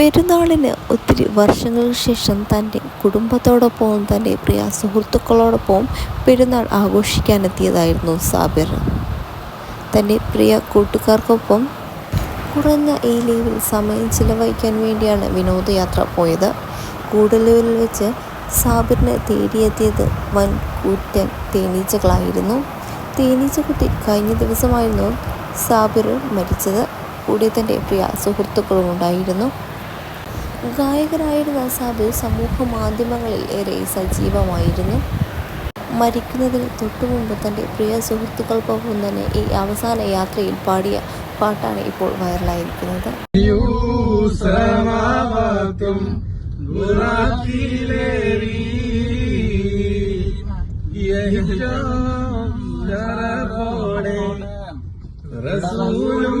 പെരുന്നാളിന് ഒത്തിരി വർഷങ്ങൾക്ക് ശേഷം തന്റെ കുടുംബത്തോടൊപ്പവും തന്റെ പ്രിയ സുഹൃത്തുക്കളോടൊപ്പവും പെരുന്നാൾ ആഘോഷിക്കാനെത്തിയതായിരുന്നു സാബിർ. തന്റെ പ്രിയ കൂട്ടുകാർക്കൊപ്പം കുറഞ്ഞ ഈ ലീവിൽ സമയം ചിലവഴിക്കാൻ വേണ്ടിയാണ് വിനോദയാത്ര പോയത്. കൂടലൂരിൽ വെച്ച് സാബിറിനെ തേടിയെത്തിയത് വൻ കൂറ്റൻ തേനീച്ചകളായിരുന്നു. തേനീച്ച കുത്തി കഴിഞ്ഞ ദിവസമായിരുന്നു സാബിർ മരിച്ചത്. കൂടെ തന്റെ പ്രിയ സുഹൃത്തുക്കളും ഉണ്ടായിരുന്നു ഗായകനായിരുന്ന സാബു സമൂഹ മാധ്യമങ്ങളിൽ ഏറെ സജീവമായിരുന്നു. മരിക്കുന്നതിന് തൊട്ടു മുമ്പ് തന്റെ പ്രിയ സുഹൃത്തുക്കൾക്കൊപ്പം തന്നെ ഈ അവസാന യാത്രയിൽ പാടിയ പാട്ടാണ് ഇപ്പോൾ വൈറലായിരിക്കുന്നത്. റസൂലും